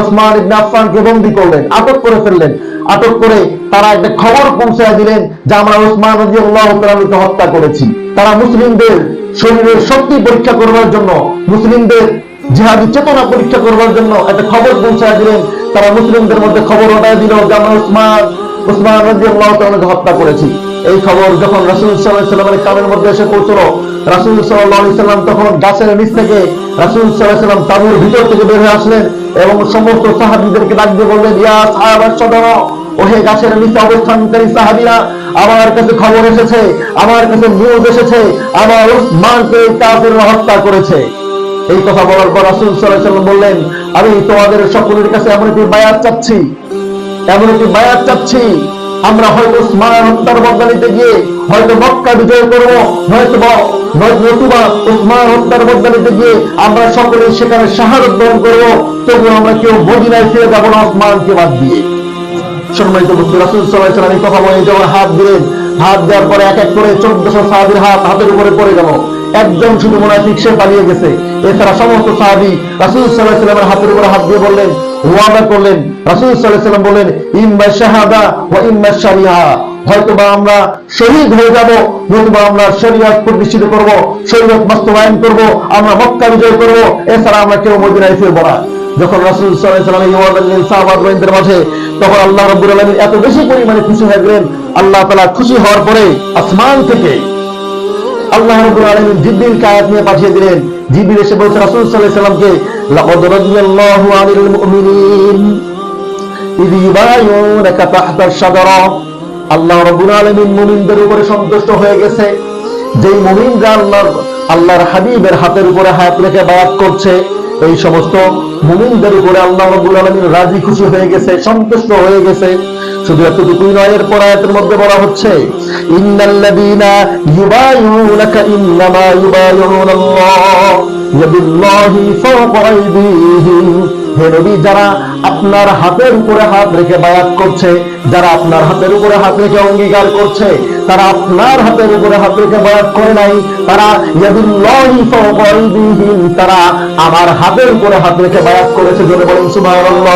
ওসমান ইবনে আফফানকে বন্দী করলেন, আটক করে ফেললেন। আটক করে তারা একটা খবর পৌঁছায় দিলেন যে আমরা ওসমান রাদিয়াল্লাহু তাআলাকে হত্যা করেছি। তারা মুসলিমদের শরীরের শক্তি পরীক্ষা করবার জন্য, মুসলিমদের জিহাদি চেতনা পরীক্ষা করবার জন্য একটা খবর পৌঁছায় দিলেন। তারা মুসলিমদের মধ্যে খবর ওটায় দিল যে আমরা ওসমান ওসমান রাদিয়াল্লাহু তাআলাকে হত্যা করেছি। এই খবর যখন রাসূল সাল্লাল্লাহু আলাইহি সাল্লামের কানের মধ্যে এসে পৌঁছলো রাসূল সাল্লাম তখন গাছের নিচ থেকে রাসূল সাল্লাম তাঁবুর ভিতর থেকে বের হয়ে আসলেন এবং সমস্ত সাহাবীদেরকে ডাক দিয়ে বললেন ওহে গাছের নিচে অবস্থানকারী সাহাবীরা, আমার কাছে খবর এসেছে, আমার কাছে নিউজ এসেছে, আমার ওসমানকে কাফেররা হত্যা করেছে। এই কথা বলার পর রাসূল সাল্লাম বললেন, আমি তোমাদের সকলের কাছে এমন একটি বায়াত চাচ্ছি, এমন একটি বায়াত চাচ্ছি আমরা হয়তো উসমান হত্যার বদলা নিতে গিয়ে হয়তো মক্কা বিজয় করব নয়- নতুবা উসমান হত্যার গিয়ে আমরা সকলে সেখানে শাহাদত বরণ করব তবু আমরা কেউ মদিনায় ফিরে যাব না ওসমানকে বাদ দিয়ে। সম্মানিত রাসূল কথা বলে যখন হাত দিলেন, হাত দেওয়ার পরে এক এক করে চোদ্দশো সাহাবীর হাত হাতের উপরে পড়ে গেল। একজন শুধু মুনাফিক, সে পালিয়ে গেছে। এছাড়া সমস্ত সাহাবী রাসূল সাল্লামের হাতের উপরে হাত দিয়ে বললেন ওয়াদা করলেন, রাসূল সাল্লাম বললেন, ইম্মা শাহাদা ওয়া ইম্মা শারিয়া হয়তোবা আমরা শহীদ হয়ে যাব, নতুবা আমরা শরীয়ত প্রতিষ্ঠিত করব, শরীয়ত বাস্তবায়ন করব, আমরা মক্কা বিজয় করব, এছাড়া আমরা কেউ মদিনায় ফিরব না। যখন রাসূল সাল্লাম এই ওয়াদা নিলেন সাহাবাত রাদিয়াল্লাহু মাঝে, তখন আল্লাহ রাব্বুল আলামিন এত বেশি পরিমাণে খুশি হয়ে গেলেন, আল্লাহ তালা খুশি হওয়ার পরে আসমান থেকে আল্লাহ রব্বুল আলামিন জিবরিল কায়াত নিয়ে পাঠিয়ে দিলেন। জিবরিল এসে বলছে, রাসূল সাল্লাল্লাহু আলাইহি সাল্লামকে, লাকাদ রাদিয়াল্লাহু আনিল মুমিনিন, ইয ইবায়ুনাকা তাহতা আশ-শাজারা। আল্লাহ রব্বুল আলামিন মুমিনদের উপরে সন্তুষ্ট হয়ে গেছে। যেই মুমিনরা আল্লাহর আল্লাহর হাবিবের হাতের উপরে হাত রেখে বায়াত করছে এই সমস্ত মুমিনদের উপরে আল্লাহ রবুল আলমিন রাজি খুশি হয়ে গেছে, সন্তুষ্ট হয়ে গেছে। শুধু এতটুকুই নয় এর পর আয়াতের মধ্যে বলা হচ্ছে ইন্নাল্লাযীনা হে নবী, যারা আপনার হাতের উপরে হাত রেখে বায়াত করছে, যারা আপনার হাতের উপরে হাত রেখে অঙ্গীকার করছে, তারা আপনার হাতের উপরে হাত রেখে বায়াত করে নাই, তারা তারা আমার হাতের উপরে হাত রেখে বায়াত করেছে, জোরে বলেন সুবহানাল্লাহ।